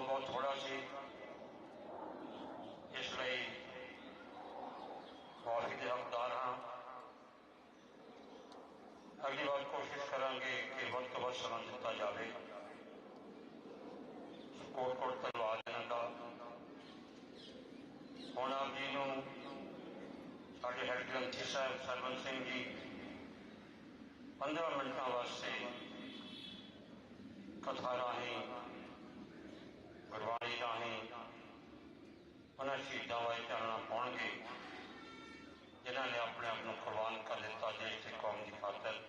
ਸਮਾਂ ਬਹੁਤ ਥੋੜਾ ਸੀ। ਇਸ ਲਈ ਮਾਫੀ ਦੇ ਹੱਕਦਾਰ ਹਾਂ। ਅਗਲੀ ਵਾਰ ਕੋਸ਼ਿਸ਼ ਕਰਾਂਗੇ ਕਿ ਵੱਧ ਤੋਂ ਵੱਧ ਸਮਾਂ ਦਿੱਤਾ ਜਾਵੇ। ਕੋਟ ਕੋਟ ਧੰਨਵਾਦ ਇਹਨਾਂ ਦਾ। ਹੁਣ ਆਪ ਜੀ ਨੂੰ ਸਾਡੇ ਹੈਡ ਗ੍ਰੰਥੀ ਸਾਹਿਬ ਸਰਵਨ ਸਿੰਘ ਜੀ 15 ਮਿੰਟਾਂ ਵਾਸਤੇ ਕਥਾ ਰਾਹੀਂ ਗੁਰਬਾਣੀ ਰਾਹੀਂ ਉਹਨਾਂ ਸ਼ਹੀਦਾਂ ਵਾਲੇ ਚਰਨਾਂ ਪਾਉਣਗੇ। ਜਿਨ੍ਹਾਂ ਨੇ ਆਪਣੇ ਆਪ ਨੂੰ ਕੁਰਬਾਨ ਕਰ ਦਿੱਤਾ, ਦੇਸ਼ ਤੇ ਕੌਮ ਦੀ ਖਾਤਰ।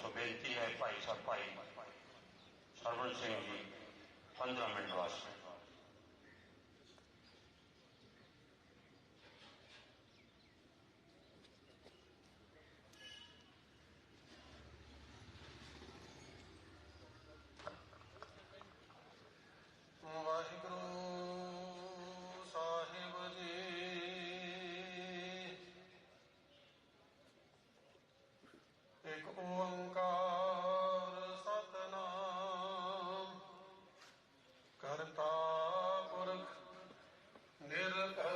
ਸੋ ਬੇਨਤੀ ਹੈ ਭਾਈ ਸਾਹਿਬ, ਭਾਈ ਸਰਵਣ ਸਿੰਘ ਜੀ 15 ਮਿੰਟ ਵਾਸਤੇ। general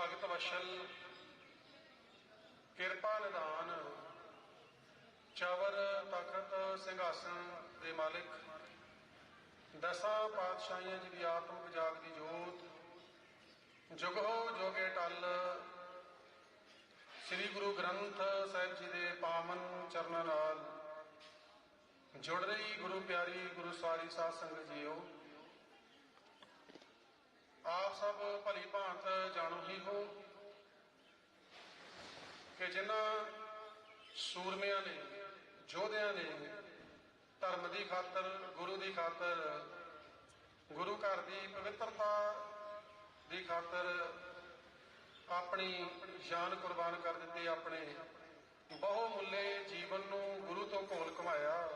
ਭਗਤ ਵਸ਼ਲ, ਕਿਰਪਾ ਨਿਧਾਨ, ਚਵਰ ਤਖਤ ਸਿੰਘਾਸਨ ਦੇ ਮਾਲਿਕ, ਦਸਾਂ ਪਾਤਸ਼ਾਹੀਆਂ ਜੀ ਦੀ ਆਤਮਿਕ ਜਾਗ ਦੀ ਜੋਤ ਜੁਗੋ ਜੋਗੇ ਟਲ, ਸ੍ਰੀ ਗੁਰੂ ਗ੍ਰੰਥ ਸਾਹਿਬ ਜੀ ਦੇ ਪਾਵਨ ਚਰਨਾਂ ਨਾਲ ਜੁੜ ਰਹੀ ਗੁਰੂ ਪਿਆਰੀ ਗੁਰੂ ਸਵਾਰੀ ਸਾਧ ਸੰਗਤ ਜੀਓ। ਆਪ ਸਭ ਭਲੀ ਭਾਂਤ ਜਾਣੋ ਹੀ ਹੋ ਕਿ ਜਿਨ੍ਹਾਂ ਸੂਰਮਿਆਂ ਨੇ ਯੋਧਿਆਂ ਨੇ ਧਰਮ ਦੀ ਖਾਤਰ, ਗੁਰੂ ਦੀ ਖਾਤਰ, ਗੁਰੂ ਘਰ ਦੀ ਪਵਿੱਤਰਤਾ ਦੀ ਖਾਤਰ ਆਪਣੀ ਜਾਨ ਕੁਰਬਾਨ ਕਰ ਦਿੱਤੀ, ਆਪਣੇ ਬਹੁਮੁੱਲੇ ਜੀਵਨ ਨੂੰ ਗੁਰੂ ਤੋਂ ਘੋਲ ਕਮਾਇਆ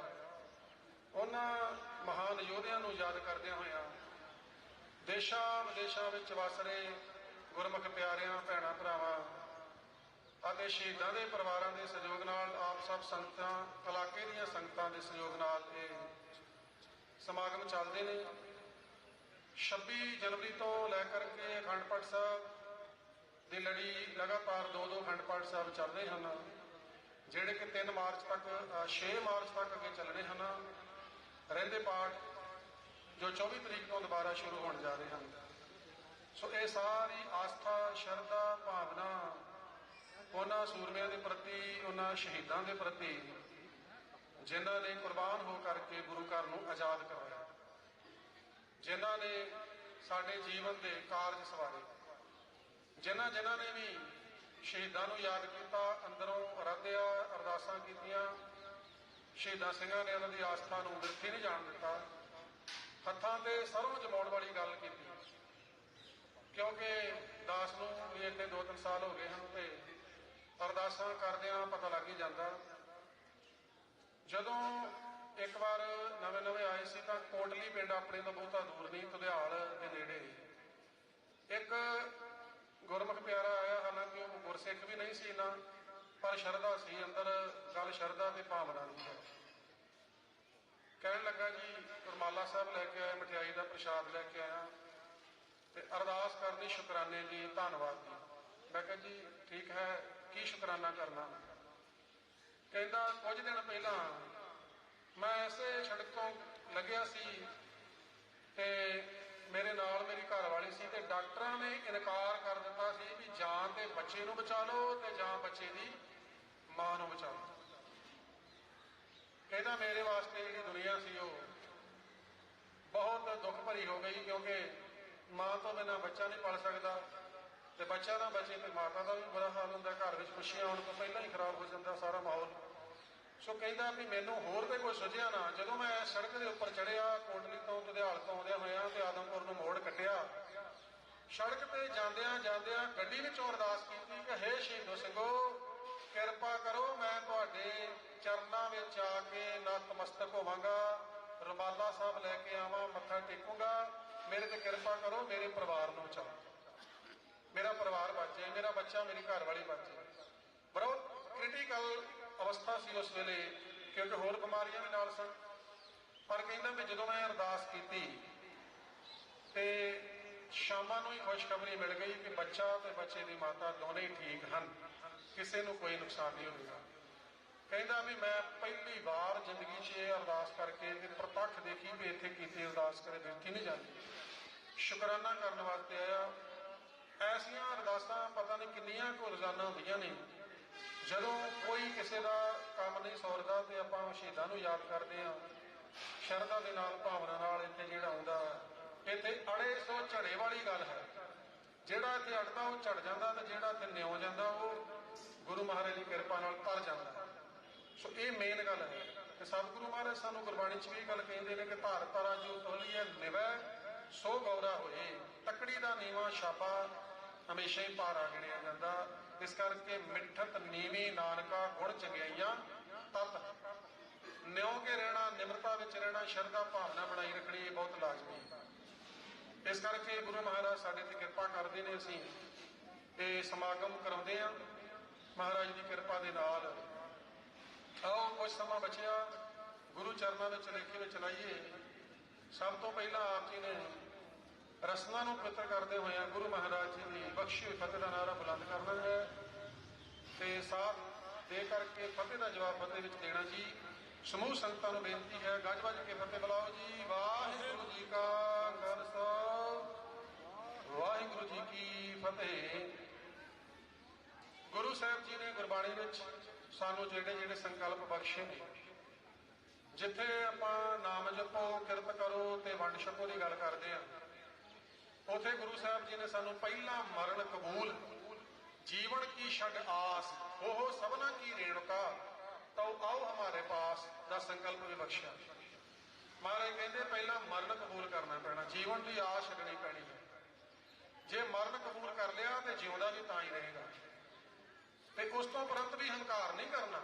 ਉਹਨਾਂ ਮਹਾਨ ਯੋਧਿਆਂ ਨੂੰ ਯਾਦ ਕਰਦਿਆਂ ਹੋਇਆਂ ਦੇਸ਼ਾਂ ਵਿਦੇਸ਼ਾਂ ਵਿੱਚ ਵਸ ਰਹੇ ਗੁਰਮੁਖ ਪਿਆਰਿਆਂ ਭੈਣਾਂ ਭਰਾਵਾਂ ਅਤੇ ਸ਼ਹੀਦਾਂ ਦੇ ਪਰਿਵਾਰਾਂ ਦੇ ਸਹਿਯੋਗ ਨਾਲ ਆਪ ਸਭ ਸੰਗਤਾਂ ਇਲਾਕੇ ਦੀਆਂ ਸੰਗਤਾਂ ਦੇ ਸਹਿਯੋਗ ਨਾਲ ਇਹ ਸਮਾਗਮ ਚੱਲਦੇ ਨੇ। 26 ਜਨਵਰੀ ਤੋਂ ਲੈ ਕਰਕੇ ਅਖੰਡ ਪਾਠ ਸਾਹਿਬ ਦੀ ਲੜੀ ਲਗਾਤਾਰ ਦੋ ਦੋ ਅਖੰਡ ਪਾਠ ਸਾਹਿਬ ਚੱਲਦੇ ਹਨ ਜਿਹੜੇ ਕਿ 3 ਮਾਰਚ ਤੱਕ ਅ, 6 ਮਾਰਚ ਤੱਕ ਅੱਗੇ ਚੱਲਣੇ ਹਨ। ਰਹਿੰਦੇ ਪਾਠ ਜੋ 24 ਤਰੀਕ ਤੋਂ ਦੁਬਾਰਾ ਸ਼ੁਰੂ ਹੋਣ ਜਾ ਰਹੇ ਹਨ। ਸੋ ਇਹ ਸਾਰੀ ਆਸਥਾ, ਸ਼ਰਧਾ, ਭਾਵਨਾ ਉਹਨਾਂ ਸੂਰਮਿਆਂ ਦੇ ਪ੍ਰਤੀ, ਉਹਨਾਂ ਸ਼ਹੀਦਾਂ ਦੇ ਪ੍ਰਤੀ, ਜਿਨ੍ਹਾਂ ਨੇ ਕੁਰਬਾਨ ਹੋ ਕਰਕੇ ਗੁਰੂ ਘਰ ਨੂੰ ਆਜ਼ਾਦ ਕਰਵਾਇਆ। ਜਿਨ੍ਹਾਂ ਨੇ ਸਾਡੇ ਜੀਵਨ ਦੇ ਕਾਰਜ ਸਵਾਰੇ। ਜਿਨ੍ਹਾਂ ਜਿਨ੍ਹਾਂ ਨੇ ਵੀ ਸ਼ਹੀਦਾਂ ਨੂੰ ਯਾਦ ਕੀਤਾ, ਅੰਦਰੋਂ ਅਰਾਧਿਆ ਅਰਦਾਸਾਂ ਕੀਤੀਆਂ, ਸ਼ਹੀਦਾਂ ਸਿੰਘਾਂ ਨੇ ਉਹਨਾਂ ਦੀ ਆਸਥਾ ਨੂੰ ਵਿਰਥੀ ਨਹੀਂ ਜਾਣ ਦਿੱਤਾ। ਹੱਥਾਂ ਤੇ ਸਰੋਂ ਜਮਾਉਣ ਵਾਲੀ ਗੱਲ ਕੀਤੀ। ਕਿਉਂਕਿ ਦਾਸ ਨੂੰ ਵੀ ਇੱਥੇ 2-3 ਸਾਲ ਹੋ ਗਏ ਹਨ ਤੇ ਅਰਦਾਸਾਂ ਕਰਦਿਆਂ ਪਤਾ ਲੱਗ ਹੀ ਜਾਂਦਾ। ਜਦੋਂ ਇੱਕ ਵਾਰ ਨਵੇਂ ਨਵੇਂ ਆਏ ਸੀ ਤਾਂ ਕੋਟਲੀ ਪਿੰਡ ਆਪਣੇ ਤੋਂ ਬਹੁਤਾ ਦੂਰ ਨਹੀਂ ਤੁਧਿਆਲ ਦੇ ਨੇੜੇ। ਇੱਕ ਗੁਰਮੁਖ ਪਿਆਰਾ ਆਇਆ, ਹਾਲਾਂਕਿ ਉਹ ਗੁਰਸਿੱਖ ਵੀ ਨਹੀਂ ਸੀ ਨਾ, ਪਰ ਸ਼ਰਧਾ ਸੀ, ਅੰਦਰ ਗੱਲ ਸ਼ਰਧਾ ਤੇ ਭਾਵਨਾ ਦੀ ਹੈ। ਕਹਿਣ ਲੱਗਾ ਜੀ ਰਮਾਲਾ ਸਾਹਿਬ ਲੈ ਕੇ ਆਇਆ ਮਠਿਆਈ ਦਾ ਪ੍ਰਸ਼ਾਦ ਲੈ ਕੇ ਆਇਆ। ਤੇ ਅਰਦਾਸ ਕਰਨੀ ਸ਼ੁਕਰਾਨੇ ਜੀ, ਧੰਨਵਾਦ ਜੀ। ਮੈਂ ਕਿਹਾ ਜੀ, ਠੀਕ ਹੈ, ਕੀ ਸ਼ੁਕਰਾਨਾ ਕਰਨਾ? ਕਹਿੰਦਾ, ਕੁਝ ਦਿਨ ਪਹਿਲਾਂ ਮੈਂ ਐਸੇ ਸੜਕ ਤੋਂ ਲੱਗਿਆ ਸੀ ਤੇ ਮੇਰੇ ਨਾਲ ਮੇਰੀ ਘਰ ਵਾਲੀ ਸੀ ਤੇ ਡਾਕਟਰਾਂ ਨੇ ਇਨਕਾਰ ਕਰ ਦਿੱਤਾ ਸੀ ਵੀ ਜਾਂ ਤੇ ਬੱਚੇ ਨੂੰ ਬਚਾ ਲਓ ਤੇ ਜਾਂ ਬੱਚੇ ਦੀ ਮਾਂ ਨੂੰ ਬਚਾ ਲਓ। ਕਹਿੰਦਾ ਮੇਰੇ ਵਾਸਤੇ ਜਿਹੜੀ ਦੁਨੀਆ ਸੀ ਉਹ ਬਹੁਤ ਦੁੱਖ ਭਰੀ ਹੋ ਗਈ ਕਿਉਂਕਿ ਮਾਂ ਤੋਂ ਬਿਨਾਂ ਬੱਚਾ ਨਹੀਂ ਪਲ ਸਕਦਾ ਤੇ ਬੱਚਾ ਨਾ ਬਚੇ ਤੇ ਮਾਤਾ ਦਾ ਵੀ ਬੁਰਾ ਹਾਲ ਹੁੰਦਾ, ਘਰ ਵਿੱਚ ਖੁਸ਼ੀਆਂ ਆਉਣ ਤੋਂ ਪਹਿਲਾਂ ਹੀ ਖਰਾਬ ਹੋ ਜਾਂਦਾ ਸਾਰਾ ਮਾਹੌਲ। ਸੋ ਕਹਿੰਦਾ ਵੀ ਮੈਨੂੰ ਹੋਰ ਤੇ ਕੋਈ ਸੁਝਿਆ ਨਾ। ਜਦੋਂ ਮੈਂ ਸੜਕ ਦੇ ਉੱਪਰ ਚੜਿਆ ਕੋਟਲੀ ਤੋਂ ਜੁਧਿਆਲ ਤੋਂ ਆਉਂਦਿਆਂ ਹੋਇਆਂ ਤੇ ਆਦਮਪੁਰ ਨੂੰ ਮੋੜ ਕੱਟਿਆ ਸੜਕ ਤੇ ਜਾਂਦਿਆਂ ਜਾਂਦਿਆਂ ਗੱਡੀ ਵਿੱਚੋਂ ਅਰਦਾਸ ਕੀਤੀ ਕਿ, ਹੇ ਸ਼ਹੀਦੋ ਸਿੰਘੋ, ਕਿਰਪਾ ਕਰੋ, ਮੈਂ ਤੁਹਾਡੇ ਚਰਨਾਂ ਵਿੱਚ ਆ ਕੇ ਨਤਮਸਤਕ ਹੋਵਾਂਗਾ। ਰਮਾਲਾ ਸਾਹਿਬ ਲੈ ਕੇ ਆਵਾਂ, ਮੱਥਾ ਟੇਕੂੰਗਾ। ਮੇਰੇ ਤੇ ਕਿਰਪਾ ਕਰੋ, ਮੇਰੇ ਪਰਿਵਾਰ ਨੂੰ ਬਚਾਓ ਮੇਰਾ ਪਰਿਵਾਰ ਬਚੇ ਮੇਰਾ ਬੱਚਾ ਮੇਰੀ ਘਰ ਵਾਲੀ ਬਚੇ ਬਹੁਤ ਕ੍ਰਿਟੀਕਲ ਅਵਸਥਾ ਸੀ ਉਸ ਵੇਲੇ। ਕਿਉਂਕਿ ਹੋਰ ਬਿਮਾਰੀਆਂ ਵੀ ਨਾਲ ਸਨ। ਪਰ ਕਹਿੰਦਾ ਵੀ ਜਦੋਂ ਮੈਂ ਅਰਦਾਸ ਕੀਤੀ, ਤੇ ਸ਼ਾਮਾਂ ਨੂੰ ਹੀ ਖੁਸ਼ਖਬਰੀ ਮਿਲ ਗਈ ਕਿ ਬੱਚਾ ਤੇ ਬੱਚੇ ਦੀ ਮਾਤਾ ਦੋਨੇ ਠੀਕ ਹਨ। ਕਿਸੇ ਨੂੰ ਕੋਈ ਨੁਕਸਾਨ ਨਹੀਂ ਹੋਵੇਗਾ। ਕਹਿੰਦਾ ਵੀ ਮੈਂ ਪਹਿਲੀ ਵਾਰ ਜ਼ਿੰਦਗੀ 'ਚ ਇਹ ਅਰਦਾਸ ਕਰਕੇ ਤੇ ਪ੍ਰਤੱਖ ਦੇਖੀ ਵੀ ਇੱਥੇ ਕੀਤੀ ਅਰਦਾਸ ਕਰੇ ਦਿੱਤੀ ਨਹੀਂ ਜਾਂਦੀ। ਸ਼ੁਕਰਾਨਾ ਕਰਨ ਵਾਸਤੇ ਆਇਆ। ਐਸੀਆਂ ਅਰਦਾਸਾਂ ਪਤਾ ਨਹੀਂ ਕਿੰਨੀਆਂ ਕੁ ਰੋਜ਼ਾਨਾ ਹੁੰਦੀਆਂ ਨੇ। ਜਦੋਂ ਕੋਈ ਕਿਸੇ ਦਾ ਕੰਮ ਨਹੀਂ ਸੌਰਦਾ ਤੇ ਆਪਾਂ ਸ਼ਹੀਦਾਂ ਨੂੰ ਯਾਦ ਕਰਦੇ ਹਾਂ, ਸ਼ਰਧਾ ਦੇ ਨਾਲ, ਭਾਵਨਾ ਨਾਲ ਇੱਥੇ ਜਿਹੜਾ ਆਉਂਦਾ ਇੱਥੇ ਅੜੇ ਸੋ ਝੜੇ ਵਾਲੀ ਗੱਲ ਹੈ। ਜਿਹੜਾ ਇੱਥੇ ਅੜਦਾ ਉਹ ਝੜ ਜਾਂਦਾ ਤੇ ਜਿਹੜਾ ਇੱਥੇ ਨਿਉ ਜਾਂਦਾ ਉਹ ਗੁਰੂ ਮਹਾਰਾਜ ਦੀ ਕਿਰਪਾ ਨਾਲ ਤਰ ਜਾਂਦਾ ਸੋ ਇਹ ਮੇਨ ਗੱਲ ਹੈ ਤੇ ਸਤਿਗੁਰੂ ਮਹਾਰਾਜ ਸਾਨੂੰ ਗੁਰਬਾਣੀ 'ਚ ਵੀ ਇਹ ਗੱਲ ਕਹਿੰਦੇ ਨੇ ਕਿ ਧਾਰ ਧਾਰਾ ਜੋ ਤੋਲੀਏ ਨਿਵੈ, ਸੋ ਗੌਰਾ ਹੋਏ। ਤਕੜੀ ਦਾ ਨੀਵਾ ਛਾਪਾ ਹਮੇਸ਼ਾ ਹੀ ਭਾਰਾ ਗਿਣਿਆ ਜਾਂਦਾ। ਇਸ ਕਰਕੇ ਮਿੱਠਤ ਨੀਵੀਂ ਨਾਨਕਾ ਗੁਣ ਚੰਗਿਆਈਆਂ ਤਤ। ਨਿਉ ਕੇ ਰਹਿਣਾ, ਨਿਮਰਤਾ ਵਿੱਚ ਰਹਿਣਾ, ਸ਼ਰਧਾ ਭਾਵਨਾ ਬਣਾਈ ਰੱਖਣੀ ਇਹ ਬਹੁਤ ਲਾਜ਼ਮੀ ਹੈ। ਇਸ ਕਰਕੇ ਗੁਰੂ ਮਹਾਰਾਜ ਸਾਡੇ ਤੇ ਕਿਰਪਾ ਕਰਦੇ ਨੇ ਅਸੀਂ। ਤੇ ਸਮਾਗਮ ਕਰਾਉਂਦੇ ਆ ਮਹਾਰਾਜ ਦੀ ਕਿਰਪਾ ਦੇ ਨਾਲ ਆਓ ਕੁਝ ਸਮਾਂ ਬਚਿਆ। ਗੁਰੂ ਚਰਨਾਂ ਵਿੱਚ ਲੇਖੇ ਵਿੱਚ ਲਾਈਏ। ਸਭ ਤੋਂ ਪਹਿਲਾਂ ਆਪ ਜੀ ਨੇ ਰਸਨਾ ਨੂੰ ਪਵਿੱਤਰ ਕਰਦੇ ਹੋਏ ਗੁਰੂ ਮਹਾਰਾਜ ਜੀ ਦੀ ਬਖਸ਼ੀ ਫਤਿਹ ਦਾ ਨਾਰਾ ਬੁਲੰਦ ਕਰਨਾ ਹੈ। ਤੇ ਸਾਥ ਦੇ ਕਰਕੇ ਫਤਿਹ ਦਾ ਜਵਾਬ ਫਤਿਹ ਵਿੱਚ ਦੇਣਾ ਜੀ। ਸਮੂਹ ਸੰਗਤਾਂ ਨੂੰ ਬੇਨਤੀ ਹੈ, ਗੱਜ ਵੱਜ ਕੇ ਫਤਿਹ ਬੁਲਾਓ ਜੀ। ਵਾਹਿਗੁਰੂ ਜੀ ਕਾ ਖਾਲਸਾ। ਵਾਹਿਗੁਰੂ ਜੀ ਕੀ ਫਤਿਹ। ਗੁਰੂ ਸਾਹਿਬ ਜੀ ਨੇ ਗੁਰਬਾਣੀ ਵਿੱਚ ਸਾਨੂੰ ਜਿਹੜੇ ਜਿਹੜੇ ਸੰਕਲਪ ਬਖਸ਼ੇ ਨੇ, ਜਿੱਥੇ ਆਪਾਂ ਨਾਮ ਜਪੋ, ਕਿਰਤ ਕਰੋ ਤੇ ਵੰਡ ਛਕੋ ਦੀ ਗੱਲ ਕਰਦੇ ਆ ਉਥੇ ਗੁਰੂ ਸਾਹਿਬ ਜੀ ਨੇ ਸਾਨੂੰ ਪਹਿਲਾ ਮਰਨ ਕਬੂਲ, ਜੀਵਨ ਕੀ ਛੱਡ ਆਸ, ਉਹ ਸਭਨਾ ਕੀ ਰੇਣੁਕਾ ਤਉ ਆਓ ਹਮਾਰੇ ਪਾਸ, ਦਾ ਸੰਕਲਪ ਵੀ ਬਖਸ਼ਿਆ। ਮਹਾਰਾਜ ਕਹਿੰਦੇ ਪਹਿਲਾਂ ਮਰਨ ਕਬੂਲ ਕਰਨਾ ਪੈਣਾ, ਜੀਵਨ ਦੀ ਆਸ ਛੱਡਣੀ ਪੈਣੀ ਹੈ। ਜੇ ਮਰਨ ਕਬੂਲ ਕਰ ਲਿਆ ਤੇ ਜਿਉਂਦਾ ਵੀ ਤਾਂ ਹੀ ਰਹੇਗਾ। ਤੇ ਉਸ ਤੋਂ ਉਪਰੰਤ ਵੀ ਹੰਕਾਰ ਨਹੀਂ ਕਰਨਾ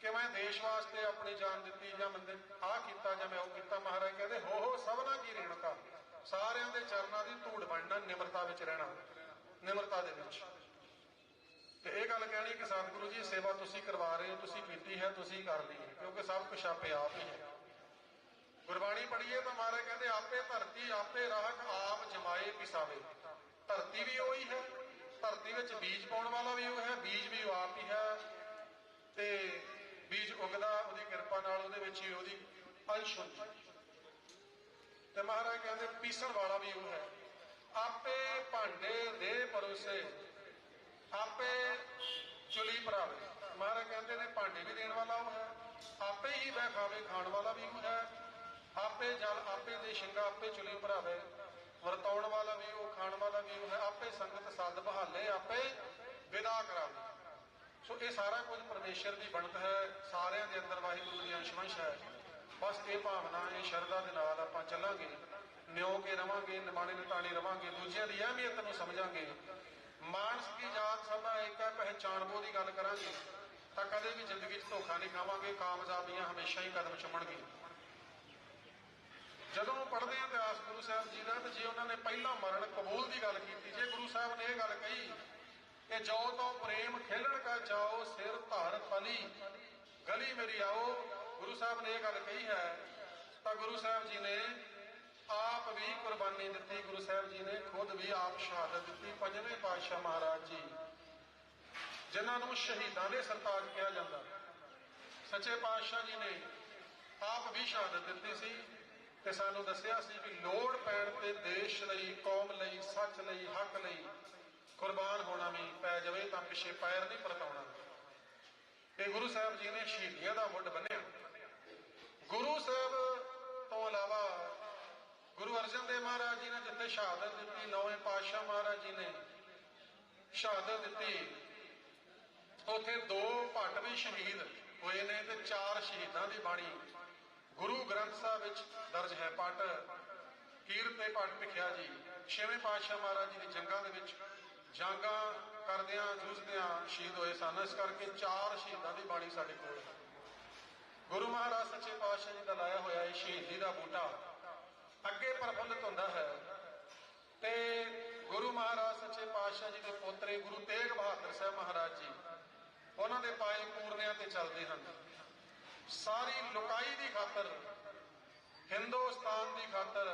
ਕਿ ਮੈਂ ਦੇਸ਼ ਵਾਸਤੇ ਆਪਣੀ ਜਾਨ ਦਿੱਤੀ ਜਾਂ ਮੰਦੇ ਆ ਕੀਤਾ ਜਾਂ ਮੈਂ ਉਹ ਕੀਤਾ, ਮਹਾਰਾਜ ਕਹਿੰਦੇ, ਹੋ ਹੋ, ਸਭਨਾ ਕੀ ਰੇਣਕਾ? ਸਾਰਿਆਂ ਦੇ ਚਰਨਾਂ ਦੀ ਧੂੜ ਬਣਨਾ ਨਿਮਰਤਾ ਵਿੱਚ ਰਹਿਣਾ, ਨਿਮਰਤਾ ਦੇ ਵਿੱਚ। ਤੇ ਇਹ ਗੱਲ ਕਹਿਣੀ ਕਿ ਸਤਿਗੁਰੂ ਜੀ, ਸੇਵਾ ਤੁਸੀਂ ਕਰਵਾ ਰਹੇ ਹੋ, ਤੁਸੀਂ ਕੀਤੀ ਹੈ, ਤੁਸੀਂ ਕਰ ਲਈ ਹੈ, ਕਿਉਂਕਿ ਸਭ ਕੁਝ ਆਪੇ ਆਪ ਹੀ ਹੈ। ਗੁਰਬਾਣੀ ਪੜ੍ਹੀਏ ਤਾਂ ਮਹਾਰਾਜ ਕਹਿੰਦੇ, ਆਪੇ ਧਰਤੀ, ਆਪੇ ਰਾਹਕ ਆਪ ਜਮਾਏ ਪਿਸਾਵੇ। ਧਰਤੀ ਵੀ ਉਹੀ ਹੈ ਧਰਤੀ ਵਿੱਚ ਬੀਜ ਪਾਉਣ ਵਾਲਾ ਵੀ ਉਹ ਹੈ, ਬੀਜ ਵੀ ਉਹ ਆਪ ਹੀ ਹੈ ਤੇ ਬੀਜ ਉਗਦਾ, ਉਹਦੀ ਕਿਰਪਾ ਨਾਲ ਉਹਦੇ ਵਿੱਚ ਹੀ ਉਹਦੀ ਅੰਸ਼ ਹੁੰਦੀ ਤੇ ਮਹਾਰਾਜ ਕਹਿੰਦੇ ਪੀਸਣ ਵਾਲਾ ਵੀ ਉਹ ਹੈ। ਆਪੇ ਭਾਂਡੇ ਦੇ ਪਰੋਸੇ, ਆਪੇ ਚੁਲੀ ਭਰਾਵੇ। ਮਹਾਰਾਜ ਕਹਿੰਦੇ ਨੇ ਭਾਂਡੇ ਵੀ ਦੇਣ ਵਾਲਾ ਉਹ ਹੈ, ਆਪੇ ਹੀ ਬਹਿ ਖਾਵੇ ਖਾਣ ਵਾਲਾ ਵੀ ਉਹ ਹੈ। ਆਪੇ ਜਲ ਆਪੇ ਦੇ ਸ਼ਿੰਗਾ ਆਪੇ ਚੁਲੀ ਭਰਾਵੇ। ਵਰਤਾਉਣ ਵਾਲਾ ਵੀ, ਉਹ ਖਾਣ ਵਾਲਾ ਵੀ ਉਹ ਹੈ ਆਪੇ ਸੰਗਤ ਸੱਦ ਬਹਾਲੇ, ਆਪੇ ਵਿਦਾ ਕਰਾਵੇ ਸੋ ਇਹ ਸਾਰਾ ਕੁਝ ਪਰਮੇਸ਼ਰ ਦੀ ਬਣਤ ਹੈ, ਸਾਰਿਆਂ ਦੇ ਅੰਦਰ ਵਾਹਿਗੁਰੂ ਦੀ ਅੰਸ਼ਵੰਸ਼ ਹੈ। ਬਸ ਇਹ ਭਾਵਨਾ, ਇਹ ਸ਼ਰਧਾ ਦੇ ਨਾਲ ਆਪਾਂ ਚੱਲਾਂਗੇ ਨਿਉ ਕੇ ਰਵਾਂਗੇ, ਨਿਮਾਣੇ ਨਿਤਾਣੇ ਰਵਾਂਗੇ, ਦੂਜਿਆਂ ਦੀ ਅਹਿਮੀਅਤ ਨੂੰ ਸਮਝਾਂਗੇ। ਮਾਨਸ ਕੀ ਜਾਤ ਸਭਾ ਏਕਾ ਪਹਿਚਾਨਬੋ ਦੀ ਗੱਲ ਕਰਾਂਗੇ, ਤਾਂ ਕਦੇ ਵੀ ਜ਼ਿੰਦਗੀ 'ਚ ਧੋਖਾ ਨਹੀਂ ਖਾਵਾਂਗੇ ਕਾਮਯਾਬੀਆਂ ਹਮੇਸ਼ਾ ਹੀ ਕਦਮ ਚੁੰਮਣਗੇ। ਪੜ੍ਹਦੇ ਹਾਂ ਇਤਿਹਾਸ ਗੁਰੂ ਸਾਹਿਬ ਜੀ ਦਾ ਤੇ ਜੇ ਉਹਨਾਂ ਨੇ ਪਹਿਲਾਂ ਮਰਨ ਕਬੂਲ ਦੀ ਗੱਲ ਕੀਤੀ, ਜੇ ਗੁਰੂ ਸਾਹਿਬ ਨੇ ਇਹ ਗੱਲ ਕਹੀ ਕਿ ਜੋ ਤੋਂ ਪ੍ਰੇਮ ਖੇਲਣ ਕਾ ਚਾਓ ਸਿਰ ਧਰ ਤਲੀ ਗਲੀ ਮੇਰੀ ਆਓ, ਗੁਰੂ ਸਾਹਿਬ ਨੇ ਇਹ ਗੱਲ ਕਹੀ ਹੈ, ਤਾਂ ਗੁਰੂ ਸਾਹਿਬ ਜੀ ਨੇ ਆਪ ਵੀ ਕੁਰਬਾਨੀ ਦਿੱਤੀ, ਗੁਰੂ ਸਾਹਿਬ ਜੀ ਨੇ ਖੁਦ ਵੀ ਆਪ ਸ਼ਹਾਦਤ ਦਿੱਤੀ, ਪੰਜਵੇਂ ਪਾਤਸ਼ਾਹ ਮਹਾਰਾਜ ਜੀ, ਜਿਨ੍ਹਾਂ ਨੂੰ ਸ਼ਹੀਦਾਂ ਦੇ ਸਰਤਾਜ ਕਿਹਾ ਜਾਂਦਾ। ਸੱਚੇ ਪਾਤਸ਼ਾਹ ਜੀ ਨੇ ਆਪ ਵੀ ਸ਼ਹਾਦਤ ਦਿੱਤੀ ਸੀ। ਤੇ ਸਾਨੂੰ ਦੱਸਿਆ ਸੀ ਕਿ ਲੋੜ ਪੈਣ ਤੇ ਦੇਸ਼ ਲਈ, ਕੌਮ ਲਈ, ਸੱਚ ਲਈ, ਹੱਕ ਲਈ ਕੁਰਬਾਨ ਹੋਣਾ ਵੀ ਪੈ ਜਾਵੇ ਤਾਂ ਪਿੱਛੇ ਪੈਰ ਨਹੀਂ ਪਰਤਾਉਣਾ ਇਹ ਗੁਰੂ ਸਾਹਿਬ ਜੀ ਨੇ ਸ਼ਹੀਦੀਆਂ ਦਾ ਮੁੱਢ ਬੰਨਿਆ। ਗੁਰੂ ਸਾਹਿਬ ਤੋਂ ਇਲਾਵਾ ਗੁਰੂ ਅਰਜਨ ਦੇਵ ਮਹਾਰਾਜ ਜੀ ਨੇ ਜਿੱਥੇ ਸ਼ਹਾਦਤ ਦਿੱਤੀ, ਨੌਵੇਂ ਪਾਤਸ਼ਾਹ ਮਹਾਰਾਜ ਜੀ ਨੇ ਸ਼ਹਾਦਤ ਦਿੱਤੀ, ਉੱਥੇ ਦੋ ਭੱਟ ਵੀ ਸ਼ਹੀਦ ਹੋਏ ਨੇ ਤੇ ਚਾਰ ਸ਼ਹੀਦਾਂ ਦੀ ਬਾਣੀ ਗੁਰੂ ਗ੍ਰੰਥ ਸਾਹਿਬ ਵਿੱਚ ਦਰਜ ਹੈ ਪੱਟ ਕੀਰਤ ਤੇ ਪੱਟ ਲਿਖਿਆ ਜੀ। ਛੇਵੇਂ ਪਾਤਸ਼ਾਹ ਮਹਾਰਾਜ ਜੀ ਦੀ ਜੰਗਾਂ ਦੇ ਵਿੱਚ ਜੰਗਾਂ ਕਰਦਿਆਂ, ਜੂਝਦਿਆਂ ਸ਼ਹੀਦ ਹੋਏ ਸਨ। ਇਸ ਕਰਕੇ ਚਾਰ ਸ਼ਹੀਦਾਂ ਦੀ ਬਾਣੀ ਸਾਡੇ ਕੋਲ ਹੈ। ਗੁਰੂ ਮਹਾਰਾਜ ਸੱਚੇ ਪਾਤਸ਼ਾਹ ਜੀ ਦਾ ਲਾਇਆ ਹੋਇਆ ਇਹ ਸ਼ਹੀਦੀ ਦਾ ਬੂਟਾ ਅੱਗੇ ਪ੍ਰਫੁੱਲਤ ਹੁੰਦਾ ਹੈ। ਤੇ ਗੁਰੂ ਮਹਾਰਾਜ ਸੱਚੇ ਪਾਤਸ਼ਾਹ ਜੀ ਦੇ ਪੋਤਰੇ ਗੁਰੂ ਤੇਗ ਬਹਾਦਰ ਸਾਹਿਬ ਮਹਾਰਾਜ ਜੀ, ਉਹਨਾਂ ਦੇ ਪਾਏ ਪੂਰਨਿਆਂ ਤੇ ਚੱਲਦੇ ਹਨ। ਸਾਰੀ ਲੁਕਾਈ ਦੀ ਖਾਤਰ, ਹਿੰਦੁਸਤਾਨ ਦੀ ਖਾਤਰ,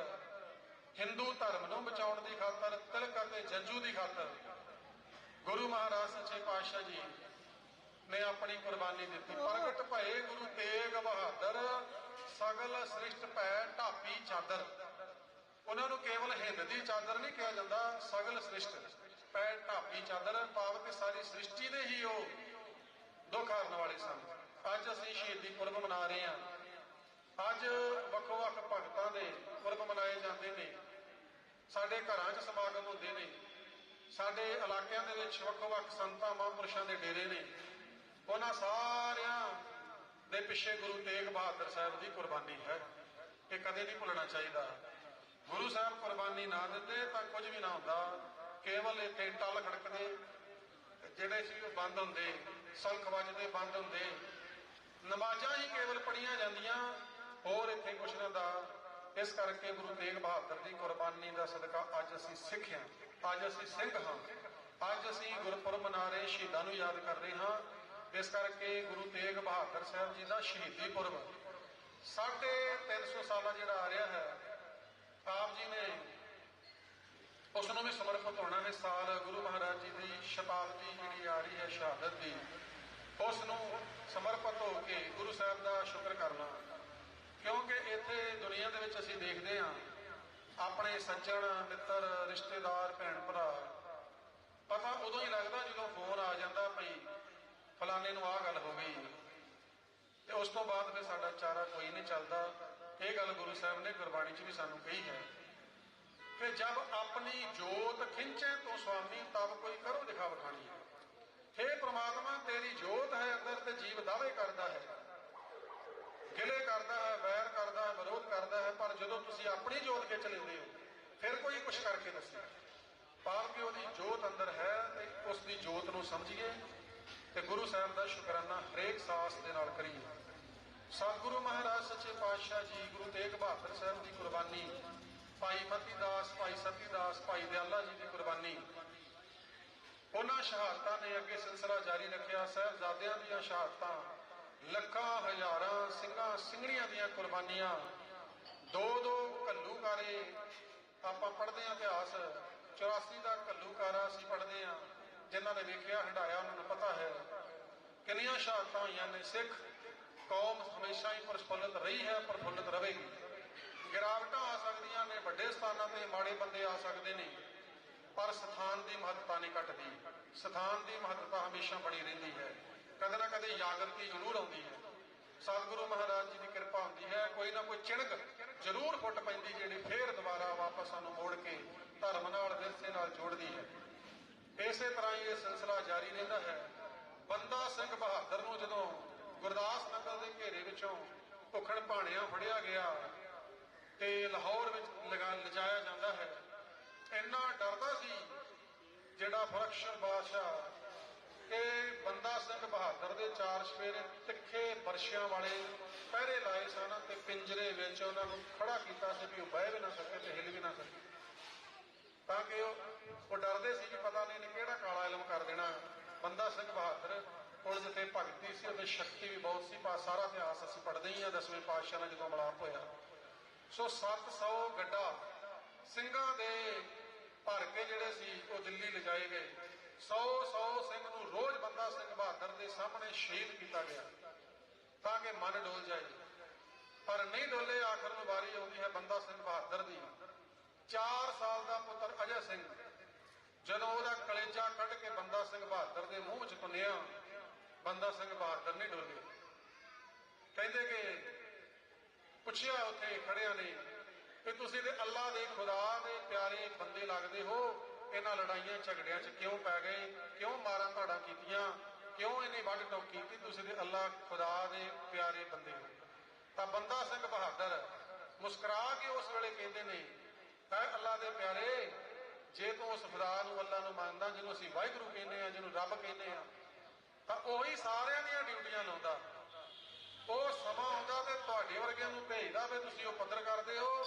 ਹਿੰਦੂ ਧਰਮ ਨੂੰ ਬਚਾਉਣ ਦੀ ਖਾਤਰ, ਤਿਲਕ ਅਤੇ ਜੱਜੂ ਦੀ ਖਾਤਰ, ਗੁਰੂ ਮਹਾਰਾਜ ਸੱਚੇ ਪਾਤਸ਼ਾਹ ਜੀ ਨੇ ਆਪਣੀ ਕੁਰਬਾਨੀ ਦਿੱਤੀ। ਪ੍ਰਗਟ ਭਏ ਗੁਰੂ ਤੇਗ ਬਹਾਦਰ, ਸਗਲ ਸ੍ਰਿਸ਼ਟ ਭੈ ਢਾਪੀ ਚਾਦਰ। ਉਹਨਾਂ ਨੂੰ ਕੇਵਲ ਹਿੰਦ ਦੀ ਚਾਦਰ ਨਹੀਂ ਕਿਹਾ ਜਾਂਦਾ, ਸਗਲ ਸ੍ਰਿਸ਼ਟ ਭੈ ਢਾਪੀ ਚਾਦਰ ਭਾਵ ਕਿ ਸਾਰੀ ਸ੍ਰਿਸ਼ਟੀ ਦੇ ਹੀ ਉਹ ਦੁੱਖ ਹਰਨ ਵਾਲੇ ਸਨ। ਅੱਜ ਅਸੀਂ ਸ਼ਹੀਦੀ ਪੁਰਬ ਮਨਾ ਰਹੇ ਹਾਂ। ਅੱਜ ਵੱਖੋ ਵੱਖ ਭਗਤਾਂ ਦੇ ਪੁਰਬ ਮਨਾਏ ਜਾਂਦੇ ਨੇ। ਸਾਡੇ ਘਰਾਂ 'ਚ ਸਮਾਗਮ ਹੁੰਦੇ ਨੇ। ਸਾਡੇ ਇਲਾਕਿਆਂ ਦੇ ਵਿੱਚ ਵੱਖੋ ਵੱਖ ਸੰਤਾਂ, ਮਹਾਂਪੁਰਸ਼ਾਂ ਦੇ ਡੇਰੇ ਨੇ। ਉਹਨਾਂ ਸਾਰਿਆਂ ਦੇ ਪਿੱਛੇ ਗੁਰੂ ਤੇਗ ਬਹਾਦਰ ਸਾਹਿਬ ਦੀ ਕੁਰਬਾਨੀ ਹੈ। ਇਹ ਕਦੇ ਨਹੀਂ ਭੁੱਲਣਾ ਚਾਹੀਦਾ। ਗੁਰੂ ਸਾਹਿਬ ਕੁਰਬਾਨੀ ਨਾ ਦਿੰਦੇ ਤਾਂ ਕੁਝ ਵੀ ਨਾ ਹੁੰਦਾ। ਕੇਵਲ ਇੱਥੇ ਟੱਲ ਖੜਕਦੇ। ਜਿਹੜੇ ਸੀ ਉਹ ਬੰਦ ਹੁੰਦੇ ਸੰਖ ਵੱਜਦੇ, ਬੰਦ ਹੁੰਦੇ। ਨਮਾਜ਼ਾਂ ਹੀ ਕੇਵਲ ਪੜੀਆਂ ਜਾਂਦੀਆਂ, ਹੋਰ ਇੱਥੇ ਕੁਛ ਨਾ ਦਾ ਇਸ ਕਰਕੇ ਗੁਰੂ ਤੇਗ ਬਹਾਦਰ ਦੀ ਕੁਰਬਾਨੀ ਦਾ ਸਦਕਾ ਅੱਜ ਅਸੀਂ ਸਿੱਖ ਹਾਂ ਅੱਜ ਅਸੀਂ ਸਿੰਘ ਹਾਂ। ਅੱਜ ਅਸੀਂ ਗੁਰਪੁਰਬ ਮਨਾ ਰਹੇ, ਸ਼ਹੀਦਾਂ ਨੂੰ ਯਾਦ ਕਰ ਰਹੇ ਹਾਂ। ਇਸ ਕਰਕੇ ਗੁਰੂ ਤੇਗ ਬਹਾਦਰ ਸਾਹਿਬ ਜੀ ਦਾ ਸ਼ਹੀਦੀ ਪੁਰਬ ਸਾਢੇ 300 ਸਾਲਾ ਜਿਹੜਾ ਆ ਰਿਹਾ ਹੈ, ਆਪ ਜੀ ਨੇ ਉਸ ਨੂੰ ਵੀ ਸਮਰਪਿਤ ਹੋਣਾ ਹੈ ਸਾਲ ਗੁਰੂ ਮਹਾਰਾਜ ਜੀ ਦੀ ਸ਼ਤਾਬਦੀ ਜਿਹੜੀ ਆ ਰਹੀ ਹੈ, ਸ਼ਹਾਦਤ ਦੀ। ਉਸ ਨੂੰ ਸਮਰਪਿਤ ਹੋ ਕੇ ਗੁਰੂ ਸਾਹਿਬ ਦਾ ਸ਼ੁਕਰ ਕਰਨਾ। ਕਿਉਂਕਿ ਇੱਥੇ ਦੁਨੀਆ ਦੇ ਵਿੱਚ ਅਸੀਂ ਦੇਖਦੇ ਹਾਂ, ਆਪਣੇ ਸੱਜਣ, ਮਿੱਤਰ, ਰਿਸ਼ਤੇਦਾਰ, ਭੈਣ ਭਰਾ, ਪਤਾ ਉਦੋਂ ਹੀ ਲੱਗਦਾ ਜਦੋਂ ਫੋਨ ਆ ਜਾਂਦਾ ਭਈ ਫਲਾਣੇ ਨੂੰ ਆਹ ਗੱਲ ਹੋ ਗਈ। ਤੇ ਉਸ ਤੋਂ ਬਾਅਦ ਫਿਰ ਸਾਡਾ ਚਾਰਾ ਕੋਈ ਨਹੀਂ ਚੱਲਦਾ। ਇਹ ਗੱਲ ਗੁਰੂ ਸਾਹਿਬ ਨੇ ਗੁਰਬਾਣੀ 'ਚ ਵੀ ਸਾਨੂੰ ਕਹੀ ਹੈ। ਕਿ ਜਦ ਆਪਣੀ ਜੋਤ ਖਿੰਚੇ ਤੋਂ ਸੁਆਮੀ ਤਬ ਕੋਈ ਕਰੋ ਦਿਖਾ ਵਖਾਣੀ ਹੈ। हे ਪ੍ਰਮਾਤਮਾ, ਤੇਰੀ ਜੋਤ ਹੈ ਅੰਦਰ ਤੇ ਜੀਵ ਦਾਅਵੇ ਕਰਦਾ ਹੈ। ਗਿਲੇ ਕਰਦਾ ਹੈ, ਵੈਰ ਕਰਦਾ ਹੈ, ਵਿਰੋਧ ਕਰਦਾ ਹੈ, ਪਰ ਜਦੋਂ ਤੁਸੀਂ ਆਪਣੀ ਜੋਤ ਖਿੱਚ ਲੈਂਦੇ ਹੋ, ਫਿਰ ਕੋਈ ਕੁਝ ਕਰਕੇ ਦੱਸੇ। ਪਾਪ ਕਿ ਉਹਦੀ ਜੋਤ ਅੰਦਰ ਹੈ ਤੇ ਉਸ ਦੀ ਜੋਤ ਨੂੰ ਸਮਝੀਏ ਤੇ ਗੁਰੂ ਸਾਹਿਬ ਦਾ ਸ਼ੁਕਰਾਨਾ ਹਰੇਕ ਸਾਸ ਦੇ ਨਾਲ ਕਰੀਏ। ਸਤਿਗੁਰੂ ਮਹਾਰਾਜ, ਸੱਚੇ ਪਾਤਸ਼ਾਹ ਜੀ, ਗੁਰੂ ਤੇਗ ਬਹਾਦਰ ਸਾਹਿਬ ਦੀ ਕੁਰਬਾਨੀ, ਭਾਈ ਮਤੀ ਦਾਸ ਭਾਈ ਸਤੀ ਦਾਸ ਭਾਈ ਦਿਆਲਾ ਜੀ ਦੀ ਕੁਰਬਾਨੀ ਉਹਨਾਂ ਸ਼ਹਾਦਤਾਂ ਨੇ ਅੱਗੇ ਸਿਲਸਿਲਾ ਜਾਰੀ ਰੱਖਿਆ। ਸਾਹਿਬਜ਼ਾਦਿਆਂ ਦੀਆਂ ਸ਼ਹਾਦਤਾਂ, ਲੱਖਾਂ, ਹਜ਼ਾਰਾਂ ਸਿੰਘਾਂ, ਸਿੰਘਣੀਆਂ ਦੀਆਂ ਕੁਰਬਾਨੀਆਂ। ਦੋ ਦੋ ਘੱਲੂਕਾਰੇ ਆਪਾਂ ਪੜ੍ਹਦੇ ਹਾਂ ਇਤਿਹਾਸ। 84 ਦਾ ਘੱਲੂਕਾਰਾ ਅਸੀਂ ਪੜ੍ਹਦੇ ਹਾਂ, ਜਿਨ੍ਹਾਂ ਨੇ ਵੇਖਿਆ ਹੰਡਾਇਆ ਉਹਨਾਂ ਨੂੰ ਪਤਾ ਹੈ। ਕਿੰਨੀਆਂ ਸ਼ਹਾਦਤਾਂ ਹੋਈਆਂ ਨੇ। ਸਿੱਖ ਕੌਮ ਹਮੇਸ਼ਾ ਹੀ ਪ੍ਰਫੁੱਲਤ ਰਹੀ ਹੈ, ਪ੍ਰਫੁੱਲਤ ਰਹੇਗੀ ਗਿਰਾਵਟਾਂ ਆ ਸਕਦੀਆਂ ਨੇ, ਵੱਡੇ ਸਥਾਨਾਂ ਤੇ ਮਾੜੇ ਬੰਦੇ ਆ ਸਕਦੇ ਨੇ। ਪਰ ਸਥਾਨ ਦੀ ਮਹੱਤਤਾ ਨਹੀਂ ਘਟਦੀ। ਸਥਾਨ ਦੀ ਮਹੱਤਤਾ ਹਮੇਸ਼ਾ ਬਣੀ ਰਹਿੰਦੀ ਹੈ। ਕਦੇ ਨਾ ਕਦੇ ਜਾਗਰਤੀ ਜ਼ਰੂਰ ਆਉਂਦੀ ਹੈ। ਸਤਿਗੁਰੂ ਮਹਾਰਾਜ ਜੀ ਦੀ ਕਿਰਪਾ ਹੁੰਦੀ ਹੈ। ਕੋਈ ਨਾ ਕੋਈ ਚਿਣਕ ਜ਼ਰੂਰ ਫੁੱਟ ਪੈਂਦੀ ਜਿਹੜੀ ਫੇਰ ਦੁਬਾਰਾ ਵਾਪਸ ਸਾਨੂੰ ਮੋੜ ਕੇ ਧਰਮ ਨਾਲ, ਵਿਰਸੇ ਨਾਲ ਜੋੜਦੀ ਹੈ। ਇਸੇ ਤਰ੍ਹਾਂ ਹੀ ਇਹ ਸਿਲਸਿਲਾ ਜਾਰੀ ਰਹਿੰਦਾ ਹੈ। ਬੰਦਾ ਸਿੰਘ ਬਹਾਦਰ ਨੂੰ ਜਦੋਂ ਗੁਰਦਾਸ ਨਗਰ ਦੇ ਘੇਰੇ ਵਿੱਚੋਂ ਭੁੱਖਣ ਭਾਣਿਆਂ ਫੜਿਆ ਗਿਆ ਤੇ ਲਾਹੌਰ ਵਿੱਚ ਲਗਾ ਲਿਜਾਇਆ ਜਾਂਦਾ ਹੈ ਇੰਨਾ ਡਰਦਾ ਸੀ, ਜਿਹੜਾ ਫਰਕਸ਼ਰ ਬਾਦਸ਼ਾਹ ਕਿ ਬੰਦਾ ਸਿੰਘ ਬਹਾਦਰ ਦੇ ਚਾਰ ਸਵੇਰੇ ਤਿੱਖੇ ਵਰਸ਼ਿਆਂ ਵਾਲੇ ਪਹਿਰੇ ਲਾਏ ਸਨ ਤੇ ਪਿੰਜਰੇ ਵਿੱਚ ਉਹਨਾਂ ਨੂੰ ਖੜਾ ਕੀਤਾ ਸੀ ਵੀ ਉਹ ਬਹਿ ਵੀ ਨਾ ਸਕੇ ਤੇ ਹਿੱਲ ਵੀ ਨਾ ਸਕੇ। ਤਾਂ ਕਿ ਉਹ ਡਰਦੇ ਸੀ ਕਿ ਪਤਾ ਨਹੀਂ ਇਹਨੇ ਕਿਹੜਾ ਕਾਲਾ ਇਲਮ ਕਰ ਦੇਣਾ। ਬੰਦਾ ਸਿੰਘ ਬਹਾਦਰ ਕੋਲ ਜਿੱਥੇ ਭਗਤੀ ਸੀ ਉਹਦੇ ਸ਼ਕਤੀ ਵੀ ਬਹੁਤ ਸੀ ਪਾ ਸਾਰਾ ਇਤਿਹਾਸ ਅਸੀਂ ਪੜ੍ਹਦੇ ਹੀ ਆ ਦਸਵੇਂ ਪਾਤਸ਼ਾਹ ਨਾਲ ਜਦੋਂ ਮਲਾਪ ਹੋਇਆ। ਸੋ 700 ਗੱਡਾ ਸਿੰਘਾਂ ਦੇ ਭਰ ਕੇ ਜਿਹੜੇ ਸੀ, ਉਹ ਦਿੱਲੀ ਲਿਜਾਏ ਗਏ। 100 100 ਸਿੰਘ ਨੂੰ ਰੋਜ਼ ਬੰਦਾ ਸਿੰਘ ਬਹਾਦਰ ਦੇ ਸਾਹਮਣੇ ਸ਼ਹੀਦ ਕੀਤਾ ਗਿਆ, ਤਾਂ ਕਿ ਮਨ ਡੋਲ ਜਾਏ। ਪਰ ਨਹੀਂ ਡੋਲੇ, ਆਖਰ ਨੂੰ ਵਾਰੀ ਆਉਂਦੀ ਹੈ ਬੰਦਾ ਸਿੰਘ ਬਹਾਦਰ ਦੀ। 4 ਸਾਲ ਦਾ ਪੁੱਤਰ ਅਜੇ ਸਿੰਘ, ਜਦੋਂ ਉਹਦਾ ਕਲੇਜਾ ਕੱਢ ਕੇ ਬੰਦਾ ਸਿੰਘ ਬਹਾਦਰ ਦੇ ਮੂੰਹ 'ਚ ਪੁੰਨਿਆ ਬੰਦਾ ਸਿੰਘ ਬਹਾਦਰ ਨਹੀਂ ਡੋਲੇ। ਕਹਿੰਦੇ ਕਿ ਪੁੱਛਿਆ ਉੱਥੇ ਖੜਿਆਂ ਨੇ ਕਿ ਤੁਸੀਂ ਤੇ ਅੱਲਾ ਦੇ, ਖੁਦਾ ਦੇ ਪਿਆਰੇ ਬੰਦੇ ਲੱਗਦੇ ਹੋ। ਇਹਨਾਂ ਲੜਾਈਆਂ ਝਗੜਿਆਂ 'ਚ ਕਿਉਂ ਪੈ ਗਏ? ਕਿਉਂ ਮਾਰਾਂ ਤੁਹਾਡਾ ਕੀਤੀਆਂ? ਕਿਉਂ ਇਹਨੇ ਵੱਢ ਟੋਕ ਕੀਤੀ ਤੁਸੀਂ ਤੇ ਅੱਲਾ, ਖੁਦਾ ਦੇ ਪਿਆਰੇ ਬੰਦੇ ਹੋ? ਤਾਂ ਬੰਦਾ ਸਿੰਘ ਬਹਾਦਰ ਮੁਸਕਰਾ ਕੇ ਉਸ ਵੇਲੇ ਕਹਿੰਦੇ ਨੇ ਹੈ ਅੱਲਾ ਦੇ ਪਿਆਰੇ, ਜੇ ਤੂੰ ਉਸ ਖੁਦਾ ਨੂੰ, ਅੱਲਾ ਨੂੰ ਮੰਨਦਾ, ਜਿਹਨੂੰ ਅਸੀਂ ਵਾਹਿਗੁਰੂ ਕਹਿੰਦੇ ਆ ਜਿਹਨੂੰ ਰੱਬ ਕਹਿੰਦੇ ਆ ਤਾਂ ਉਹੀ ਸਾਰਿਆਂ ਦੀਆਂ ਡਿਊਟੀਆਂ ਲਾਉਂਦਾ। ਉਹ ਸਮਾਂ ਆਉਂਦਾ ਤੇ ਤੁਹਾਡੇ ਵਰਗਿਆਂ ਨੂੰ ਭੇਜਦਾ ਵੀ ਤੁਸੀਂ ਉਹ ਪੱਤਰ ਕਰਦੇ ਹੋ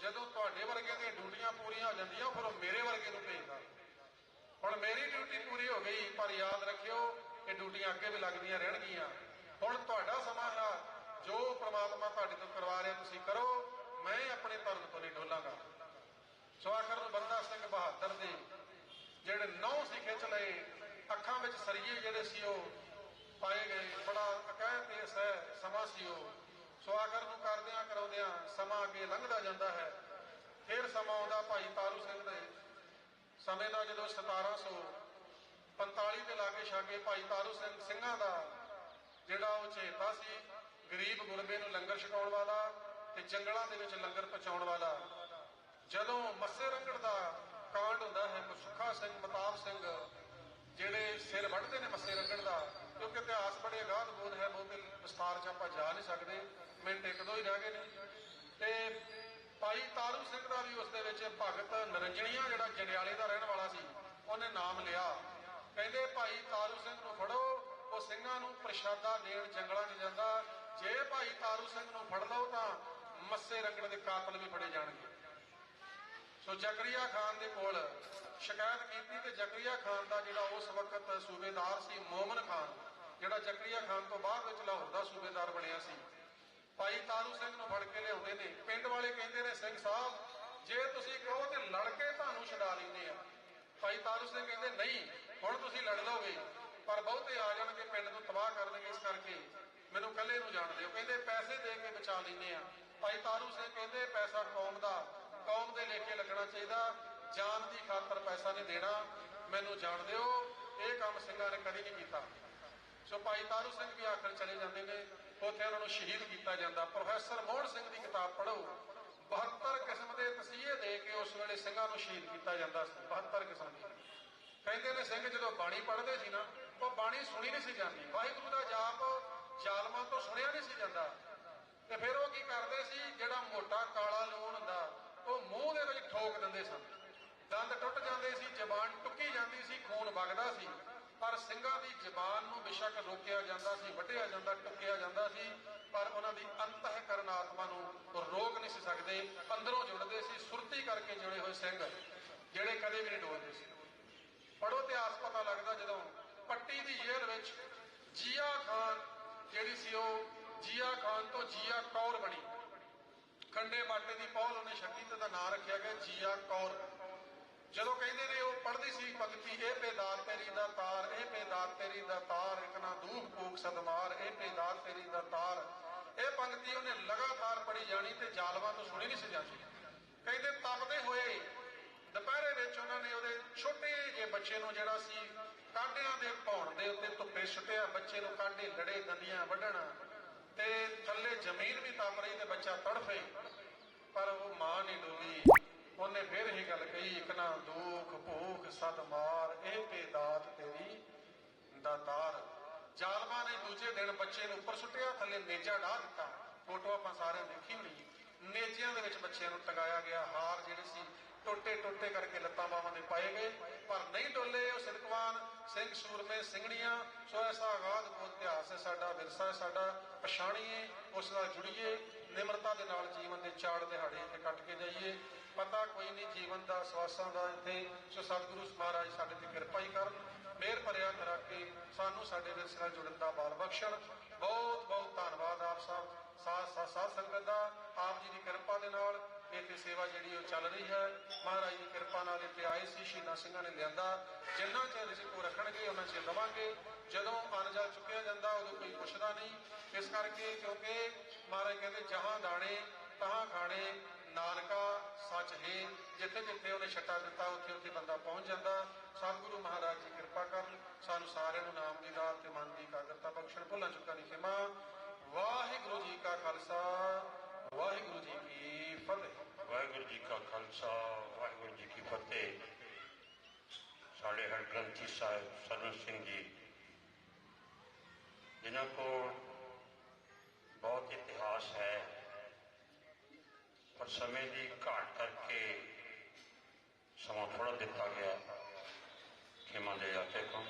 ਜਦੋਂ ਤੁਹਾਡੇ ਵਰਗੇ ਦੀਆਂ ਡਿਊਟੀਆਂ ਪੂਰੀਆਂ ਹੋ ਜਾਂਦੀਆਂ, ਫਿਰ ਉਹ ਮੇਰੇ ਵਰਗੇ ਨੂੰ ਭੇਜਦਾ। ਹੁਣ ਮੇਰੀ ਡਿਊਟੀ ਪੂਰੀ ਹੋ ਗਈ, ਪਰ ਯਾਦ ਰੱਖਿਓ, ਇਹ ਡਿਊਟੀਆਂ ਅੱਗੇ ਵੀ ਲੱਗਦੀਆਂ ਰਹਿਣਗੀਆਂ। ਹੁਣ ਤੁਹਾਡਾ ਸਮਾਂ ਹੈ, ਜੋ ਪ੍ਰਮਾਤਮਾ ਤੁਹਾਡੇ ਤੋਂ ਕਰਵਾ ਰਿਹਾ, ਤੁਸੀਂ ਕਰੋ, ਮੈਂ ਆਪਣੇ ਧਰਮ ਤੋਂ ਨਹੀਂ ਡੋਲਾਂਗਾ। ਸੋ ਆਖਰ ਨੂੰ ਬੰਦਾ ਸਿੰਘ ਬਹਾਦਰ ਦੇ ਜਿਹੜੇ ਨੌ ਸਿੱਖੇ ਚਲੇ, ਅੱਖਾਂ ਵਿੱਚ ਸਰੀਏ ਜਿਹੜੇ ਸੀ ਉਹ ਪਾਏ ਗਏ। ਬੜਾ ਅਕਾਇਤ ਇਸ ਹੈ ਸਮਾਂ ਸੀ ਉਹ। ਸੋ ਆਖਰ ਨੂੰ ਕਰਦਿਆਂ ਕਰਾਉਂਦਿਆਂ ਸਮਾਂ ਅੱਗੇ ਲੰਘਦਾ ਜਾਂਦਾ ਹੈ। ਫਿਰ ਸਮਾਂ ਆਉਂਦਾ ਭਾਈ ਤਾਰੂ ਸਿੰਘ ਦੇ। ਸਮੇਂ ਦਾ ਜਦੋਂ 1745 ਦੇ ਲਾਗੇ ਛਾਗੇ ਭਾਈ ਤਾਰੂ ਸਿੰਘ ਸਿੰਘਾਂ ਦਾ ਜਿਹੜਾ ਉਹ ਚੇਤਾ ਸੀ, ਗਰੀਬ ਗੁਰਬੇ ਨੂੰ ਲੰਗਰ ਛਕਾਉਣ ਵਾਲਾ ਤੇ ਜੰਗਲਾਂ ਦੇ ਵਿੱਚ ਲੰਗਰ ਪਹੁੰਚਾਉਣ ਵਾਲਾ। ਜਦੋਂ ਮੱਸੇ ਰੰਗੜ ਦਾ ਕਾਂਡ ਹੁੰਦਾ ਹੈ ਸੁੱਖਾ ਸਿੰਘ ਮਤਾਬ ਸਿੰਘ, ਜਿਹੜੇ ਸਿਰ ਵੱਢਦੇ ਨੇ ਮੱਸੇ ਰੰਗੜ ਦਾ, ਕਿਉਂਕਿ ਇਤਿਹਾਸ ਬੜੇ ਅਗਾਧ ਬੋਧ ਹੈ, ਬਹੁਤੇ ਵਿਸਤਾਰ ਚ ਆਪਾਂ ਜਾ ਨਹੀਂ ਸਕਦੇ। ਮਿੰਟ ਇੱਕ ਦੋ ਹੀ ਰਹਿ ਗਏ ਨੇ। ਤੇ ਭਾਈ ਤਾਰੂ ਸਿੰਘ ਦਾ ਵੀ ਉਸ ਦੇ ਵਿੱਚ ਭਗਤ ਨਰੰਜਣੀਆਂ, ਜਿਹੜਾ ਜੰਡਿਆਲੇ ਦਾ ਰਹਿਣ ਵਾਲਾ ਸੀ, ਉਹਨੇ ਨਾਮ ਲਿਆ। ਕਹਿੰਦੇ, ਭਾਈ ਤਾਰੂ ਸਿੰਘ ਨੂੰ ਫੜੋ, ਉਹ ਸਿੰਘਾਂ ਨੂੰ ਪ੍ਰਸ਼ਾਦਾ ਦੇਣ ਜੰਗਲਾਂ 'ਚ ਜਾਂਦਾ। ਜੇ ਭਾਈ ਤਾਰੂ ਸਿੰਘ ਨੂੰ ਫੜ ਲਓ ਤਾਂ ਮੱਸੇ ਰੰਗੜ ਦੇ ਕਾਤਲ ਵੀ ਫੜੇ ਜਾਣਗੇ। ਸੋ ਜ਼ਕਰੀਆ ਖਾਨ ਦੇ ਕੋਲ ਸ਼ਿਕਾਇਤ ਕੀਤੀ ਤੇ ਜ਼ਕਰੀਆ ਖਾਨ ਦਾ ਜਿਹੜਾ ਉਸ ਵਕਤ ਸੂਬੇਦਾਰ ਸੀ ਮੋਮਨ ਖਾਨ, ਜਿਹੜਾ ਜ਼ਕਰੀਆ ਖਾਨ ਤੋਂ ਬਾਅਦ ਵਿੱਚ ਲਾਹੌਰ ਦਾ ਸੂਬੇਦਾਰ ਬਣਿਆ ਸੀ ਭਾਈ ਤਾਰੂ ਸਿੰਘ ਨੂੰ ਫੜ ਕੇ ਲਿਆਉਂਦੇ ਨੇ। ਪਿੰਡ ਵਾਲੇ ਕਹਿੰਦੇ ਨੇ, ਸਿੰਘ ਸਾਹਿਬ, ਜੇ ਤੁਸੀਂ ਕਹੋ ਤੇ ਲੜ ਕੇ ਤੁਹਾਨੂੰ ਛਡਾ ਲੈਂਦੇ ਆ। ਭਾਈ ਤਾਰੂ ਸਿੰਘ ਕਹਿੰਦੇ, ਨਹੀਂ, ਹੁਣ ਤੁਸੀਂ ਲੜ ਲਓਗੇ, ਪਰ ਬਹੁਤੇ ਆ ਜਾਣਗੇ, ਪਿੰਡ ਨੂੰ ਤਬਾਹ ਕਰ ਦੇਣਗੇ ਇਸ ਕਰਕੇ। ਮੈਨੂੰ ਇਕੱਲੇ ਨੂੰ ਜਾਣ ਦਿਓ। ਕਹਿੰਦੇ, ਪੈਸੇ ਦੇ ਕੇ ਬਚਾ ਲੈਂਦੇ ਆ। ਭਾਈ ਤਾਰੂ ਸਿੰਘ ਕਹਿੰਦੇ, ਪੈਸਾ ਕੌਮ ਦਾ, ਕੌਮ ਦੇ ਲੇਖੇ ਲੱਗਣਾ ਚਾਹੀਦਾ। ਜਾਨ ਦੀ ਖਾਤਰ ਪੈਸਾ ਨਹੀਂ ਦੇਣਾ। ਮੈਨੂੰ ਜਾਣ ਦਿਓ। ਇਹ ਕੰਮ ਸਿੰਘਾਂ ਨੇ ਕਦੀ ਨਹੀਂ ਕੀਤਾ। ਸੋ ਭਾਈ ਤਾਰੂ ਸਿੰਘ ਵੀ ਆਖਰ ਚਲੇ ਜਾਂਦੇ ਨੇ। ਉੱਥੇ ਉਹਨਾਂ ਨੂੰ ਸ਼ਹੀਦ ਕੀਤਾ ਜਾਂਦਾ। ਪ੍ਰੋਫੈਸਰ ਮੋਹਨ ਸਿੰਘ ਦੀ ਕਿਤਾਬ ਪੜ੍ਹੋ। 72 ਕਿਸਮ ਦੇ ਤਸੀਹੇ ਦੇ ਕੇ ਉਸ ਵੇਲੇ ਸਿੰਘਾਂ ਨੂੰ ਸ਼ਹੀਦ ਕੀਤਾ ਜਾਂਦਾ ਸੀ। 72 ਕਿਸਮ ਦੀ। ਕਹਿੰਦੇ ਨੇ ਸਿੰਘ ਜਦੋਂ ਬਾਣੀ ਪੜ੍ਹਦੇ ਸੀ ਨਾ, ਉਹ ਬਾਣੀ ਸੁਣੀ ਨਹੀਂ ਸੀ ਜਾਂਦੀ। ਵਾਹਿਗੁਰੂ ਦਾ ਜਾਪ ਜ਼ਾਲਮਾਂ ਤੋਂ ਸੁਣਿਆ ਨਹੀਂ ਸੀ ਜਾਂਦਾ। ਤੇ ਫਿਰ ਉਹ ਕੀ ਕਰਦੇ ਸੀ? ਜਿਹੜਾ ਮੋਟਾ ਕਾਲਾ ਲੂਣ ਹੁੰਦਾ, ਉਹ ਮੂੰਹ ਦੇ ਵਿੱਚ ਠੋਕ ਦਿੰਦੇ ਸਨ। ਦੰਦ ਟੁੱਟ ਜਾਂਦੇ ਸੀ, ਜ਼ਬਾਨ ਟੁੱਕੀ ਜਾਂਦੀ ਸੀ, ਖੂਨ ਵਗਦਾ ਸੀ। ਪਰ ਸਿੰਘਾਂ ਦੀ ਜ਼ਬਾਨ ਨੂੰ ਬਿਸ਼ੱਕ ਰੋਕਿਆ ਜਾਂਦਾ ਸੀ, ਵੱਢਿਆ ਜਾਂਦਾ, ਟੁੱਕਿਆ ਜਾਂਦਾ ਸੀ, ਪਰ ਉਹਨਾਂ ਦੀ ਅੰਤਹਿਕਰਨ ਆਤਮਾ ਨੂੰ ਰੋਕ ਨਹੀਂ ਸੀ ਸਕਦੇ। ਅੰਦਰੋਂ ਜੁੜਦੇ ਸੀ, ਸੁਰਤੀ ਕਰਕੇ ਜੁੜੇ ਹੋਏ ਸਿੰਘ, ਜਿਹੜੇ ਕਦੇ ਵੀ ਨਹੀਂ ਡੋਲਦੇ ਸੀ। ਪੜੋ ਇਤਿਹਾਸ ਪਤਾ ਲੱਗਦਾ ਜਦੋਂ ਪੱਟੀ ਦੀ ਜੇਲ੍ਹ ਵਿੱਚ ਜੀਆ ਖਾਨ ਜਿਹੜੀ ਸੀ ਉਹ, ਜੀਆ ਖਾਨ ਤੋਂ ਜੀਆ ਕੌਰ ਬਣੀ। ਖੰਡੇ ਬਾਟੇ ਦੀ ਪੌਲ ਉਹਨੇ ਸ਼ਕਤੀ ਦਾ ਨਾਂ ਰੱਖਿਆ ਗਿਆ ਜੀਆ ਕੌਰ। ਜਦੋਂ ਕਹਿੰਦੇ ਨੇ ਉਹ ਪੜ੍ਹਦੀ ਸੀ ਪੰਕਤੀ ਇਹ ਬੇਦਾਰ ਤੇਰੀ ਦਾ ਤਾਰ, ਇਹ ਪੇਦਾਰ ਤੇਰੀ ਦਾ ਤਾਰ, ਇੱਕ ਦੂਖ ਪੂਖ ਸਦਮਾਰ, ਇਹ ਪੇਦਾਰ ਤੇਰੀ ਦਾ ਤਾਰ। ਇਹ ਪੰਕਤੀ ਉਹਨੇ ਲਗਾਤਾਰ ਪੜ੍ਹੀ ਜਾਣੀ ਤੇ ਜ਼ਾਲਮਾਂ ਤੋਂ ਸੁਣੀ ਨਹੀਂ ਸੀ ਜਾਂਦੀ। ਕਹਿੰਦੇ ਤਪਦੇ ਹੋਏ ਦੁਪਹਿਰੇ ਵਿੱਚ ਉਹਨਾਂ ਨੇ ਉਹਦੇ ਛੋਟੇ ਜਿਹੇ ਬੱਚੇ ਨੂੰ ਜਿਹੜਾ ਸੀ, ਕਾਂਡਿਆਂ ਦੇ ਭੌਣ ਦੇ ਉੱਤੇ ਧੁੱਪੇ ਸੁੱਟਿਆ, ਬੱਚੇ ਨੂੰ ਕਾਂਡੇ, ਲੜੇ, ਦੰਦੀਆਂ ਵੱਢਣ ਤੇ ਥੱਲੇ ਜ਼ਮੀਨ ਵੀ ਤਪ ਰਹੀ ਤੇ ਬੱਚਾ ਤੜਫੇ, ਪਰ ਉਹ ਮਾਂ ਨਹੀਂ ਡੋਲੀ ਉਹਨੇ ਫਿਰ ਇਹ ਗੱਲ ਕਹੀ, ਇੱਕ ਨਾ ਦੁੱਖ, ਭੂਖ ਸਦ ਮਾਰ ਇਹ ਪੇਦਾਤ ਤੇਰੀ ਦਾਤਾਰ ਜ਼ਾਲਮਾਂ ਨੇ ਦੂਜੇ ਦਿਨ ਬੱਚੇ ਨੂੰ ਉੱਪਰ ਸੁੱਟਿਆ, ਥੱਲੇ ਨੇਜਾ ਢਾ ਦਿੱਤਾ। ਫੋਟੋ ਆਪਾਂ ਸਾਰਿਆਂ ਦੇਖੀ ਹੋਣੀ। ਨੇਜਿਆਂ ਦੇ ਵਿੱਚ ਬੱਚਿਆਂ ਨੂੰ ਟੰਗਾਇਆ ਗਿਆ, ਹਾਰ ਜਿਹੜੇ ਸੀ ਟੋਟੇ ਟੋਟੇ ਕਰਕੇ ਲੱਤਾਂ ਬਾਹਾਂ ਦੇ ਪਾਏ ਗਏ। ਪਰ ਨਹੀਂ ਡੋਲੇ ਉਹ ਸਿਰਕਵਾਨ, ਸਿੰਘ ਸੂਰਮੇ ਸਿੰਘਣੀਆਂ, ਸੋ ਐਸਾ ਆਗਾਜ਼ ਬਹੁਤ ਇਤਿਹਾਸ ਹੈ ਸਾਡਾ, ਵਿਰਸਾ ਹੈ ਸਾਡਾ। ਪਛਾਣੀਏ, ਉਸ ਨਾਲ ਜੁੜੀਏ, ਨਿਮਰਤਾ ਦੇ ਨਾਲ ਜੀਵਨ ਦੇ ਚਾੜ ਦਿਹਾੜੇ ਇੱਥੇ ਕੱਟ ਕੇ ਜਾਈਏ। ਪਤਾ ਕੋਈ ਨਹੀਂ ਜੀਵਨ ਦਾ, ਸਵਾਸਾਂ ਦਾ, ਇੱਥੇ ਸੋ ਸਤਿਗੁਰੂ ਮਹਾਰਾਜ ਸਾਡੇ ਤੇ ਕਿਰਪਾ ਹੀ ਕਰਨ, ਮਿਹਰ ਭਰਿਆ ਕਰਾ ਕੇ ਸਾਨੂੰ ਸਾਡੇ ਵਿਰਸੇ ਨਾਲ ਜੁੜਨ ਦਾ ਬਲ ਬਖਸ਼ਣ। ਬਹੁਤ ਬਹੁਤ ਧੰਨਵਾਦ ਆਪ ਸਭ, ਸਾਧ ਸਾਧ ਸਾਧ ਸੰਗਤ ਦਾ, ਆਪ ਜੀ ਦੀ ਕਿਰਪਾ ਦੇ ਨਾਲ ਇੱਥੇ ਸੇਵਾ ਜਿਹੜੀ ਉਹ ਚੱਲ ਰਹੀ ਹੈ, ਮਹਾਰਾਜ ਦੀ ਕਿਰਪਾ ਨਾਲ ਇੱਥੇ ਆਏ ਸੀ, ਸ਼ਹੀਦਾਂ ਸਿੰਘਾਂ ਨੇ ਲਿਆਂਦਾ, ਜਿੰਨਾ ਚਿਰ ਰਿਜ਼ਕ ਉਹ ਰੱਖਣਗੇ, ਉਹਨਾਂ ਚਿਰ ਦਵਾਂਗੇ ਜਦੋਂ ਅੰਨ ਜਾ ਚੁੱਕਿਆ ਜਾਂਦਾ, ਉਦੋਂ ਕੋਈ ਪੁੱਛਦਾ ਨਹੀਂ। ਇਸ ਕਰਕੇ ਕਿਉਂਕਿ ਮਹਾਰਾਜ ਕਹਿੰਦੇ, ਜਹਾਂ ਦਾਣੇ ਸੱਚ ਹੈ ਜਿੱਥੇ ਜਿੱਥੇ ਉਹਨੇ ਛੱਟਾ ਦਿੱਤਾ, ਉੱਥੇ ਉੱਥੇ ਬੰਦਾ ਪਹੁੰਚ ਜਾਂਦਾ। ਸਤਿਗੁਰੂ ਮਹਾਰਾਜ ਜੀ ਕਿਰਪਾ ਕਰਨ, ਸਾਨੂੰ ਸਾਰਿਆਂ ਨੂੰ ਨਾਮ ਦੀ ਦਾਤ ਤੇ ਮਨ ਦੀ ਇਕਾਗਰਤਾ ਬਖਸ਼ਣ। ਭੁੱਲਾਂ ਚੁੱਕਾਂ ਦੀ ਖਿਮਾ। ਵਾਹਿਗੁਰੂ ਜੀ ਕਾ ਖਾਲਸਾ, ਵਾਹਿਗੁਰੂ ਜੀ ਕੀ ਫਤਿਹ। ਵਾਹਿਗੁਰੂ ਜੀ ਕਾ ਖਾਲਸਾ, ਵਾਹਿਗੁਰੂ ਜੀ ਕੀ ਫਤਿਹ। ਸਾਡੇ ਹਰ ਗ੍ਰੰਥੀ ਸਾਹਿਬ ਸਰਵਨ ਸਿੰਘ ਜੀ, ਜਿਨ੍ਹਾਂ ਕੋਲ ਬਹੁਤ ਇਤਿਹਾਸ ਹੈ। ਪਰ ਸਮੇਂ ਦੀ ਘਾਟ ਕਰਕੇ ਸਮਾਂ ਥੋੜਾ ਦਿੱਤਾ ਗਿਆ। ਖਿਮਾ ਦੇ ਜਾਤੇ ਕੋ